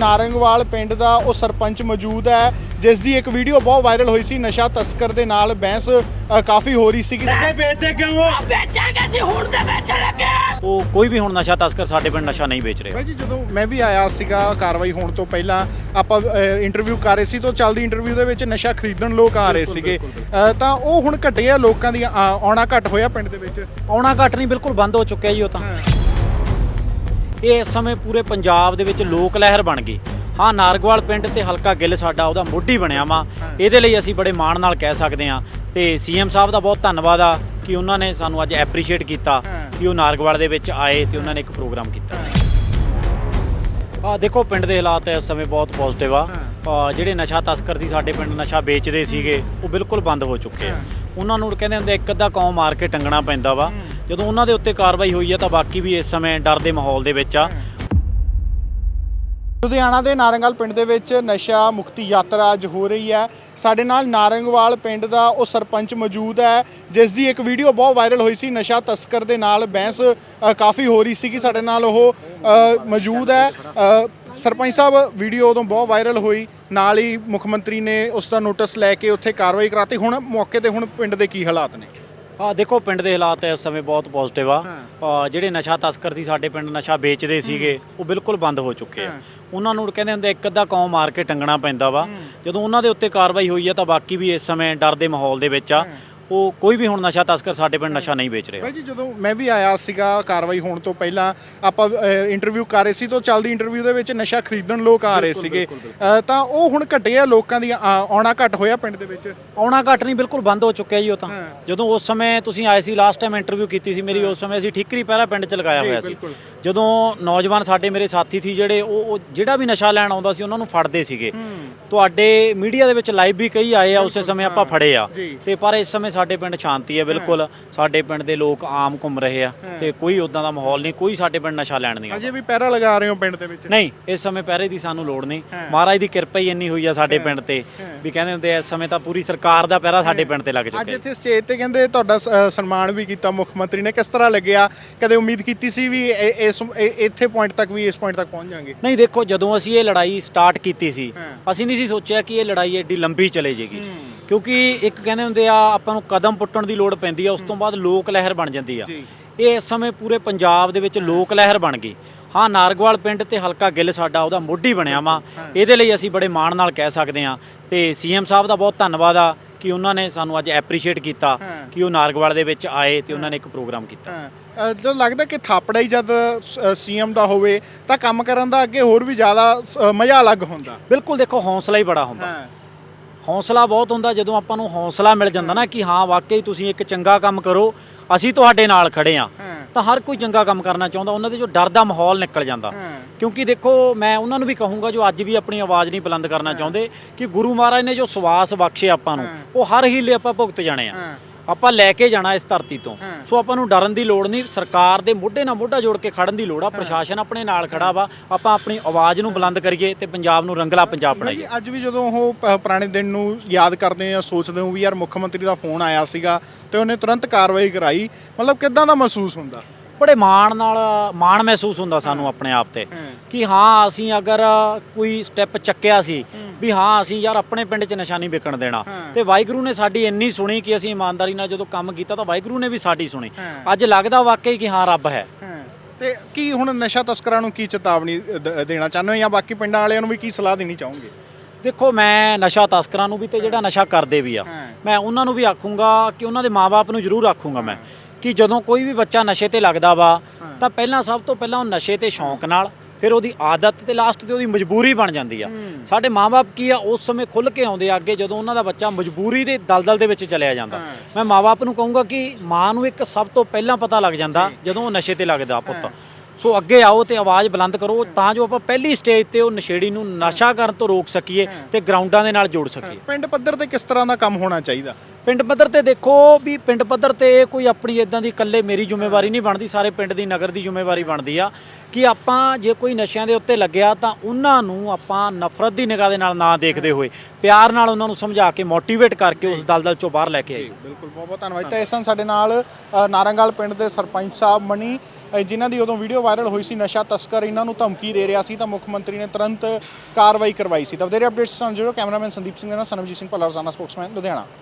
ਨਾਰੰਗਵਾਲ ਪਿੰਡ ਦਾ ਉਹ ਸਰਪੰਚ ਮੌਜੂਦ ਹੈ ਜਿਸ ਦੀ ਇੱਕ ਵੀਡੀਓ ਬਹੁਤ ਵਾਇਰਲ ਹੋਈ ਸੀ ਨਸ਼ਾ ਤਸਕਰ ਦੇ ਨਾਲ ਬਹਿਸ ਅ, ਕਾਫੀ ਹੋ ਰਹੀ ਸੀ ਨਸ਼ੇ ਵੇਚਦੇ ਕਿਉਂ ਹੋ? ਵੇਚਾਂਗੇ ਅਸੀਂ ਹੁਣ ਤੇ ਵੇਚਣ ਲੱਗੇ ਉਹ ਕੋਈ ਵੀ ਹੁਣ ਨਸ਼ਾ ਤਸਕਰ ਸਾਡੇ ਪਿੰਡ ਨਸ਼ਾ ਨਹੀਂ ਵੇਚ ਰਿਹਾ। ਭਾਈ ਜੀ ਜਦੋਂ ਮੈਂ ਵੀ ਆਇਆ ਸੀਗਾ ਕਾਰਵਾਈ ਹੋਣ ਤੋਂ ਪਹਿਲਾਂ ਆਪਾਂ ਇੰਟਰਵਿਊ ਕਰ ਰਹੇ ਸੀ ਤਾਂ ਚੱਲਦੀ ਇੰਟਰਵਿਊ ਦੇ ਵਿੱਚ ਨਸ਼ਾ ਖਰੀਦਣ ਲੋਕ ਆ ਰਹੇ ਸੀਗੇ। ਅ, ਤਾਂ ਉਹ ਹੁਣ ਘਟੇ ਆ ਲੋਕਾਂ ਦੀ ਆਉਣਾ ਘਟ ਹੋਇਆ ਪਿੰਡ ਦੇ ਵਿੱਚ? ਆਉਣਾ ਘੱਟ ਨਹੀਂ ਬਿਲਕੁਲ ਬੰਦ ਹੋ ਚੁੱਕਿਆ ਜੀ ਉਹ ਤਾਂ। ਇਹ ਇਸ ਸਮੇਂ ਪੂਰੇ ਪੰਜਾਬ ਦੇ ਵਿੱਚ ਲੋਕ ਲਹਿਰ ਬਣ ਗਈ। ਹਾਂ ਨਾਰਗਵਾਲ ਪਿੰਡ ਤੇ ਹਲਕਾ ਗਿੱਲ ਸਾਡਾ ਉਹਦਾ ਮੋਢੀ ਬਣਿਆ ਵਾ। ਇਹਦੇ ਲਈ ਅਸੀਂ ਬੜੇ ਮਾਣ ਨਾਲ ਕਹਿ ਸਕਦੇ ਹਾਂ। ਤੇ ਸੀਐਮ ਸਾਹਿਬ ਦਾ ਬਹੁਤ ਧੰਨਵਾਦ ਆ ਕਿ ਉਹਨਾਂ ਨੇ ਸਾਨੂੰ ਅੱਜ ਐਪਰੀਸ਼ੀਏਟ ਕੀਤਾ ਕਿ ਉਹ ਨਾਰਗਵਾਲ ਦੇ ਵਿੱਚ ਆਏ ਤੇ ਉਹਨਾਂ ਨੇ ਇੱਕ ਪ੍ਰੋਗਰਾਮ ਕੀਤਾ। ਆ ਦੇਖੋ ਪਿੰਡ ਦੇ ਹਾਲਾਤ ਇਸ ਸਮੇਂ ਬਹੁਤ ਪੋਜ਼ਿਟਿਵ ਆ। ਆ, ਜਿਹੜੇ ਨਸ਼ਾ ਤਸਕਰ ਸੀ ਸਾਡੇ ਪਿੰਡ ਨਸ਼ਾ ਵੇਚਦੇ ਸੀਗੇ ਉਹ ਬਿਲਕੁਲ ਬੰਦ ਹੋ ਚੁੱਕੇ ਆ। ਉਹਨਾਂ ਨੂੰ ਕਹਿੰਦੇ ਹੁੰਦੇ ਇੱਕ ਅੱਧਾ ਕੌਮ ਮਾਰ ਕੇ ਟੰਗਣਾ ਪੈਂਦਾ ਵਾ। ਜਦੋਂ ਉਹਨਾਂ ਦੇ ਉੱਤੇ ਕਾਰਵਾਈ ਹੋਈ ਹੈ ਤਾਂ ਬਾਕੀ ਵੀ ਇਸ ਸਮੇਂ ਡਰ ਦੇ ਮਾਹੌਲ ਦੇ ਵਿੱਚ ਆ। ਲੁਧਿਆਣਾ ਦੇ ਨਾਰੰਗਵਾਲ ਪਿੰਡ ਦੇ ਵਿੱਚ ਨਸ਼ਾ ਮੁਕਤੀ ਯਾਤਰਾ ਅੱਜ ਹੋ ਰਹੀ ਹੈ। ਸਾਡੇ ਨਾਲ ਨਾਰੰਗਵਾਲ ਪਿੰਡ ਦਾ ਉਹ ਸਰਪੰਚ ਮੌਜੂਦ ਹੈ ਜਿਸ ਦੀ ਇੱਕ ਵੀਡੀਓ ਬਹੁਤ ਵਾਇਰਲ ਹੋਈ ਸੀ। ਨਸ਼ਾ ਤਸਕਰ ਦੇ ਨਾਲ ਬਹਿਸ ਅ, ਕਾਫੀ ਹੋ ਰਹੀ ਸੀ ਕਿ ਸਾਡੇ ਨਾਲ ਉਹ ਅ, ਮੌਜੂਦ ਹੈ। ਅ, ਸਰਪੰਚ ਸਾਹਿਬ ਵੀਡੀਓ ਉਦੋਂ ਬਹੁਤ ਵਾਇਰਲ ਹੋਈ। ਨਾਲ ਹੀ ਮੁੱਖ ਮੰਤਰੀ ਨੇ ਉਸ ਦਾ ਨੋਟਿਸ ਲੈ ਕੇ ਉੱਥੇ ਕਾਰਵਾਈ ਕਰਾਤੀ। ਹੁਣ ਮੌਕੇ ਤੇ ਹੁਣ ਪਿੰਡ ਦੇ ਕੀ ਹਾਲਾਤ ਨੇ? ਆ ਦੇਖੋ ਪਿੰਡ ਦੇ ਹਾਲਾਤ ਇਸ ਸਮੇਂ ਬਹੁਤ ਪੋਜ਼ਿਟਿਵ ਆ। ਆ, ਜਿਹੜੇ ਨਸ਼ਾ ਤਸਕਰ ਸੀ ਸਾਡੇ ਪਿੰਡ ਨਸ਼ਾ ਵੇਚਦੇ ਸੀਗੇ ਉਹ ਬਿਲਕੁਲ ਬੰਦ ਹੋ ਚੁੱਕੇ ਆ। ਉਹਨਾਂ ਨੂੰ ਕਹਿੰਦੇ ਹੁੰਦੇ ਇੱਕ ਅੱਧਾ ਕੌਮ ਮਾਰ ਕੇ ਟੰਗਣਾ ਪੈਂਦਾ ਵਾ। ਜਦੋਂ ਉਹਨਾਂ ਦੇ ਉੱਤੇ ਕਾਰਵਾਈ ਹੋਈ ਆ ਤਾਂ ਬਾਕੀ ਵੀ ਇਸ ਸਮੇਂ ਡਰ ਦੇ ਮਾਹੌਲ ਦੇ ਵਿੱਚ ਆ। ਉਹ ਕੋਈ ਵੀ ਹੁਣ ਨਸ਼ਾ ਤਸਕਰ ਸਾਡੇ ਪਿੰਡ ਨਸ਼ਾ ਨਹੀਂ ਵੇਚ ਰਿਹਾ। ਭਾਈ ਜੀ ਜਦੋਂ ਮੈਂ ਵੀ ਆਇਆ ਸੀਗਾ ਕਾਰਵਾਈ ਹੋਣ ਤੋਂ ਪਹਿਲਾਂ ਆਪਾਂ ਇੰਟਰਵਿਊ ਕਰ ਰਹੇ ਸੀ ਤਾਂ ਚੱਲਦੀ ਇੰਟਰਵਿਊ ਦੇ ਵਿੱਚ ਨਸ਼ਾ ਖਰੀਦਣ ਲੋਕ ਆ ਰਹੇ ਸੀਗੇ। ਤਾਂ ਉਹ ਹੁਣ ਘਟੇ ਆ ਲੋਕਾਂ ਦੀ ਆਉਣਾ ਘਟ ਹੋਇਆ ਪਿੰਡ ਦੇ ਵਿੱਚ? ਆਉਣਾ ਘੱਟ ਨਹੀਂ ਬਿਲਕੁਲ ਬੰਦ ਹੋ ਚੁੱਕਿਆ ਜੀ ਉਹ ਤਾਂ। ਜਦੋਂ ਉਸ ਸਮੇਂ ਤੁਸੀਂ ਆਏ ਸੀ ਲਾਸਟ ਟਾਈਮ ਇੰਟਰਵਿਊ ਕੀਤੀ ਸੀ ਮੇਰੀ ਉਸ ਸਮੇਂ ਅਸੀਂ ਠੀਕਰੀ ਪਹਿਰਾ ਪਿੰਡ ਚ ਲਗਾਇਆ ਹੋਇਆ ਸੀ। ਜਦੋਂ ਨੌਜਵਾਨ ਸਾਡੇ ਮੇਰੇ ਸਾਥੀ ਸੀ ਜਿਹੜੇ ਉਹ ਜਿਹੜਾ ਵੀ ਨਸ਼ਾ ਲੈਣ ਆਉਂਦਾ ਸੀ ਉਹਨਾਂ ਨੂੰ ਫੜਦੇ ਸੀਗੇ। ਤੁਹਾਡੇ ਮੀਡੀਆ ਦੇ ਵਿੱਚ ਲਾਈਵ ਵੀ ਕਈ ਆਏ ਆ ਉਸੇ ਸਮੇਂ ਆਪਾਂ ਫੜੇ ਆ। ਤੇ ਪਰ ਇਸ ਸਮੇਂ ਸਾਡੇ ਪਿੰਡ ਸ਼ਾਂਤੀ ਹੈ ਬਿਲਕੁਲ। ਸਾਡੇ ਪਿੰਡ ਦੇ ਲੋਕ ਆਮ ਘੁੰਮ ਰਹੇ ਆ ਤੇ ਕੋਈ ਉਦਾਂ ਦਾ ਮਾਹੌਲ ਨਹੀਂ ਕੋਈ ਸਾਡੇ ਪਿੰਡ ਨਸ਼ਾ ਲੈਣ ਨਹੀਂ। ਅਜੇ ਵੀ ਪਹਿਰਾ ਲਗਾ ਰਹੇ ਹੋ ਪਿੰਡ ਦੇ ਵਿੱਚ? ਨਹੀਂ ਇਸ ਸਮੇਂ ਪਹਿਰੇ ਦੀ ਸਾਨੂੰ ਲੋੜ ਨਹੀਂ। ਮਹਾਰਾਜ ਦੀ ਕਿਰਪਾ ਹੀ ਇੰਨੀ ਹੋਈ ਆ ਸਾਡੇ ਪਿੰਡ ਤੇ ਵੀ ਕਹਿੰਦੇ ਹੁੰਦੇ ਇਸ ਸਮੇਂ ਤਾਂ ਪੂਰੀ ਸਰਕਾਰ ਦਾ ਪਹਿਰਾ ਸਾਡੇ ਪਿੰਡ ਤੇ ਲੱਗ ਅੱਜ ਚੁੱਕਿਆ ਇੱਥੇ ਸਟੇਜ ਤੇ ਕਹਿੰਦੇ ਤੁਹਾਡਾ ਸਨਮਾਨ ਵੀ ਕੀਤਾ ਮੁੱਖ ਮੰਤਰੀ ਨੇ। ਕਿਸ ਤਰ੍ਹਾਂ ਲੱਗਿਆ? ਕਦੇ ਉਮੀਦ ਕੀਤੀ ਸੀ ਵੀ ਇਸ ਇਹ- ਇੱਥੇ ਪੁਆਇੰਟ ਤੱਕ ਵੀ ਇਸ ਪੁਆਇੰਟ ਤੱਕ ਪਹੁੰਚ ਜਾਾਂਗੇ। ਨਹੀਂ ਦੇਖੋ ਜਦੋਂ ਅਸੀਂ ਇਹ ਲੜਾਈ ਸਟਾਰਟ ਕੀਤੀ ਸੀ ਅਸੀਂ ਨਹੀਂ ਸੀ ਸੋਚਿਆ ਕਿ ਇਹ ਲੜਾਈ ਐਡੀ ਲੰਬੀ ਚਲੇ ਜਾਏਗੀ। ਕਿਉਂਕਿ ਇੱਕ ਕਹਿੰਦੇ ਹੁੰਦੇ ਆ ਆਪਾਂ ਨੂੰ ਕਦਮ ਪੁੱਟਣ ਦੀ ਲੋੜ ਪੈਂਦੀ ਆ ਉਸ ਤੋਂ ਬਾਅਦ ਲੋਕ ਲਹਿਰ ਬਣ ਜਾਂਦੀ ਆ। ਜੀ। ਇਹ ਇਸ ਸਮੇਂ ਪੂਰੇ ਪੰਜਾਬ ਦੇ ਵਿੱਚ ਲੋਕ ਲਹਿਰ ਬਣ ਗਈ। ਹਾਂ ਨਾਰਗਵਾਲ ਪਿੰਡ ਤੇ ਹਲਕਾ ਗਿੱਲ ਸਾਡਾ ਉਹਦਾ ਮੋਢੀ ਬਣਿਆ ਵਾ। ਇਹਦੇ ਲਈ ਅਸੀਂ ਬੜੇ ਮਾਣ ਨਾਲ ਕਹਿ ਸਕਦੇ ਹਾਂ ਤੇ ਸੀਐਮ ਸਾਹਿਬ ਦਾ ਬਹੁਤ ਧੰਨਵਾਦ ਆ। ਕਿ ਉਹਨਾਂ ਨੇ ਸਾਨੂੰ ਅੱਜ ਐਪਰੀਸ਼ੀਏਟ ਕੀਤਾ ਕਿ ਉਹ ਨਾਰਗਵਾਲ ਦੇ ਵਿੱਚ ਆਏ ਤੇ ਉਹਨਾਂ ਨੇ ਇੱਕ ਪ੍ਰੋਗਰਾਮ ਕੀਤਾ। ਜਦੋਂ ਲੱਗਦਾ ਕਿ ਥਾਪੜਾ ਹੀ ਜਦ ਸੀਐਮ ਦਾ ਹੋਵੇ ਤਾਂ ਕੰਮ ਕਰਨ ਦਾ ਅੱਗੇ ਹੋਰ ਵੀ ਜ਼ਿਆਦਾ ਮਜ਼ਾ ਅਲੱਗ ਹੁੰਦਾ। ਬਿਲਕੁਲ ਦੇਖੋ ਹੌਸਲਾ ਹੀ ਬੜਾ ਹੁੰਦਾ। ਹੌਸਲਾ ਬਹੁਤ ਹੁੰਦਾ ਜਦੋਂ ਆਪਾਂ ਨੂੰ ਹੌਸਲਾ ਮਿਲ ਜਾਂਦਾ ਨਾ ਕਿ ਹਾਂ ਵਾਕਈ ਤੁਸੀਂ ਇੱਕ ਚੰਗਾ ਕੰਮ ਕਰੋ ਅਸੀਂ ਤੁਹਾਡੇ ਨਾਲ ਖੜੇ ਆ। ਤਾਂ ਹਰ ਕੋਈ ਚੰਗਾ ਕੰਮ ਕਰਨਾ ਚਾਹੁੰਦਾ ਉਹਨਾਂ ਦੇ ਜੋ ਡਰ ਦਾ ਮਾਹੌਲ ਨਿਕਲ ਜਾਂਦਾ। ਕਿਉਂਕਿ ਦੇਖੋ ਮੈਂ ਉਹਨਾਂ ਨੂੰ ਵੀ ਕਹੂੰਗਾ ਜੋ ਅੱਜ ਵੀ ਆਪਣੀ ਆਵਾਜ਼ ਨਹੀਂ ਬੁਲੰਦ ਕਰਨਾ ਚਾਹੁੰਦੇ ਕਿ ਗੁਰੂ ਮਹਾਰਾਜ ਨੇ ਜੋ ਸਵਾਸ ਬਖਸ਼ੇ ਆਪਾਂ ਨੂੰ ਉਹ ਹਰ ਹੀਲੇ ਆਪਾਂ ਭੁਗਤ ਜਾਣੇ ਆ। ਆਪਾਂ ਲੈ ਕੇ ਜਾਣਾ ਇਸ ਧਰਤੀ ਤੋਂ। ਸੋ ਆਪਾਂ ਨੂੰ ਡਰਨ ਦੀ ਲੋੜ ਨਹੀਂ ਸਰਕਾਰ ਦੇ ਮੋਢੇ ਨਾਲ ਮੋਢਾ ਜੋੜ ਕੇ ਖੜਨ ਦੀ ਲੋੜ ਆ ਪ੍ਰਸ਼ਾਸਨ ਆਪਣੇ ਨਾਲ ਖੜਾ ਵਾ ਆਪਾਂ ਆਪਣੀ ਆਵਾਜ਼ ਨੂੰ ਬੁਲੰਦ ਕਰੀਏ ਤੇ ਪੰਜਾਬ ਨੂੰ ਰੰਗਲਾ ਪੰਜਾਬ ਬਣਾਈਏ। ਅੱਜ ਵੀ ਜਦੋਂ ਉਹ ਪ- ਪੁਰਾਣੇ ਦਿਨ ਨੂੰ ਯਾਦ ਕਰਦੇ ਆ ਸੋਚਦੇ ਹੋ ਵੀ ਯਾਰ ਮੁੱਖ ਮੰਤਰੀ ਦਾ ਫੋਨ ਆਇਆ ਸੀਗਾ ਤੇ ਉਹਨੇ ਤੁਰੰਤ ਕਾਰਵਾਈ ਕਰਾਈ ਮਤਲਬ ਕਿਦਾਂ ਦਾ ਮਹਿਸੂਸ ਹੁੰਦਾ? ਬੜੇ ਮਾਣ ਨਾਲ ਮਾਣ ਮਹਿਸੂਸ ਹੁੰਦਾ ਸਾਨੂੰ ਆਪਣੇ ਆਪ ਤੇ ਕਿ ਹਾਂ ਅਸੀਂ ਅਗਰ ਕੋਈ ਸਟੈਪ ਚੱਕਿਆ ਸੀ ਵੀ ਹਾਂ ਅਸੀਂ ਯਾਰ ਆਪਣੇ ਪਿੰਡ 'ਚ ਨਸ਼ਾ ਨਹੀਂ ਵਿਕਣ ਦੇਣਾ। ਤੇ ਵਾਹਿਗੁਰੂ ਨੇ ਸਾਡੀ ਇੰਨੀ ਸੁਣੀ ਕਿ ਅਸੀਂ ਇਮਾਨਦਾਰੀ ਨਾਲ ਜਦੋਂ ਕੰਮ ਕੀਤਾ ਤਾਂ ਵਾਹਿਗੁਰੂ ਨੇ ਵੀ ਸਾਡੀ ਸੁਣੀ। ਅੱਜ ਲੱਗਦਾ ਵਾਕਈ ਕਿ ਹਾਂ ਰੱਬ ਹੈ। ਤੇ ਕੀ ਹੁਣ ਨਸ਼ਾ ਤਸਕਰਾਂ ਨੂੰ ਕੀ ਚੇਤਾਵਨੀ ਦੇਣਾ ਚਾਹੁੰਦੇ ਹੋ ਜਾਂ ਬਾਕੀ ਪਿੰਡਾਂ ਵਾਲਿਆਂ ਨੂੰ ਵੀ ਕੀ ਸਲਾਹ ਦੇਣੀ ਚਾਹੋਗੇ? ਦੇਖੋ ਮੈਂ ਨਸ਼ਾ ਤਸਕਰਾਂ ਨੂੰ ਵੀ ਤੇ ਜਿਹੜਾ ਨਸ਼ਾ ਕਰਦੇ ਵੀ ਆ ਮੈਂ ਉਹਨਾਂ ਨੂੰ ਵੀ ਆਖੂੰਗਾ ਕਿ ਉਹਨਾਂ ਦੇ ਮਾਪੇ ਨੂੰ ਜ਼ਰੂਰ ਆਖੂੰਗਾ ਮੈਂ ਕਿ ਜਦੋਂ ਕੋਈ ਵੀ ਬੱਚਾ ਨਸ਼ੇ ਤੇ ਲੱਗਦਾ ਵਾ ਤਾਂ ਪਹਿਲਾਂ ਸਭ ਤੋਂ ਪਹਿਲਾਂ ਉਹ ਨਸ਼ੇ ਤੇ ਸ਼ੌਂਕ ਨਾਲ ਫਿਰ ਉਹਦੀ ਆਦਤ ਤੇ ਲਾਸਟ ਤੇ ਉਹਦੀ ਮਜਬੂਰੀ ਬਣ ਜਾਂਦੀ ਆ। ਸਾਡੇ ਮਾਪੇ ਕੀ ਆ ਉਸ ਸਮੇਂ ਖੁੱਲ ਕੇ ਆਉਂਦੇ ਆ ਅੱਗੇ ਜਦੋਂ ਉਹਨਾਂ ਦਾ ਬੱਚਾ ਮਜਬੂਰੀ ਦੇ ਦਲਦਲ ਦੇ ਵਿੱਚ ਚਲਿਆ ਜਾਂਦਾ। ਮੈਂ ਮਾਪੇ ਨੂੰ ਕਹੂੰਗਾ ਕਿ ਮਾਂ ਨੂੰ ਇੱਕ ਸਭ ਤੋਂ ਪਹਿਲਾਂ ਪਤਾ ਲੱਗ ਜਾਂਦਾ ਜਦੋਂ ਉਹ ਨਸ਼ੇ ਤੇ ਲੱਗਦਾ ਪੁੱਤ। ਸੋ ਅੱਗੇ ਆਓ ਤੇ ਆਵਾਜ਼ ਬੁਲੰਦ ਕਰੋ ਤਾਂ ਜੋ ਆਪਾਂ ਪਹਿਲੀ ਸਟੇਜ ਤੇ ਉਹ ਨਸ਼ੇੜੀ ਨੂੰ ਨਸ਼ਾ ਕਰਨ ਤੋਂ ਰੋਕ ਸਕੀਏ ਤੇ ਗਰਾਊਂਡਾਂ ਦੇ ਨਾਲ ਜੋੜ ਸਕੀਏ। ਪਿੰਡ ਪੱਧਰ ਤੇ ਕਿਸ ਤਰ੍ਹਾਂ ਦਾ ਕੰਮ ਹੋਣਾ ਚਾਹੀਦਾ? ਪਿੰਡ ਪੱਧਰ ਤੇ ਦੇਖੋ ਵੀ ਪਿੰਡ ਪੱਧਰ ਤੇ ਇਹ ਕੋਈ ਆਪਣੀ ਇਦਾਂ ਦੀ ਇਕੱਲੇ ਮੇਰੀ ਜ਼ਿੰਮੇਵਾਰੀ ਨਹੀਂ ਬਣਦੀ ਸਾਰੇ ਪਿੰਡ ਦੀ ਨਗਰ ਦੀ ਜ਼ਿੰਮੇਵਾਰੀ ਬਣਦੀ ਆ। ਕਿ ਆਪਾਂ ਜੇ ਕੋਈ ਨਸ਼ਿਆਂ ਦੇ ਉੱਤੇ ਲੱਗਿਆ ਤਾਂ ਉਹਨਾਂ ਨੂੰ ਆਪਾਂ ਨਫ਼ਰਤ ਦੀ ਨਿਗਾਹ ਦੇ ਨਾਲ ਨਾ ਦੇਖਦੇ ਹੋਏ ਪਿਆਰ ਨਾਲ ਉਹਨਾਂ ਨੂੰ ਸਮਝਾ ਕੇ ਮੋਟੀਵੇਟ ਕਰਕੇ ਉਸ ਦਲਦਲ ਚੋਂ ਬਾਹਰ ਲੈ ਕੇ ਆਈਏ ਬਿਲਕੁਲ ਬਹੁਤ ਬਹੁਤ ਧੰਨਵਾਦ। ਤਾਂ ਇਸ ਸਨ ਸਾਡੇ ਨਾਲ ਅ, ਨਾਰੰਗਲ ਪਿੰਡ ਦੇ ਸਰਪੰਚ ਸਾਹਿਬ ਮਣੀ ਜਿਨ੍ਹਾਂ ਦੀ ਉਦੋਂ ਵੀਡੀਓ ਵਾਇਰਲ ਹੋਈ ਸੀ ਨਸ਼ਾ ਤਸਕਰ ਇਹਨਾਂ ਨੂੰ ਧਮਕੀ ਦੇ ਰਿਹਾ ਸੀ ਤਾਂ ਮੁੱਖ ਮੰਤਰੀ ਨੇ ਤੁਰੰਤ ਕਾਰਵਾਈ ਕਰਵਾਈ ਸੀ। ਤਾਂ ਵਧੇਰੇ ਅਪਡੇਟਸ ਸਾਨੂੰ ਜਰੂਰ ਕੈਮਰਾਮੈਨ ਸੰਦੀਪ ਸਿੰਘ ਦੇ ਨਾਲ ਸਨਮਜੀਤ ਸਿੰਘ ਭੱਲਾ ਰੋਜ਼ਾਨਾ ਸਪੋਕਸਮੈਨ ਲੁਧਿਆਣਾ।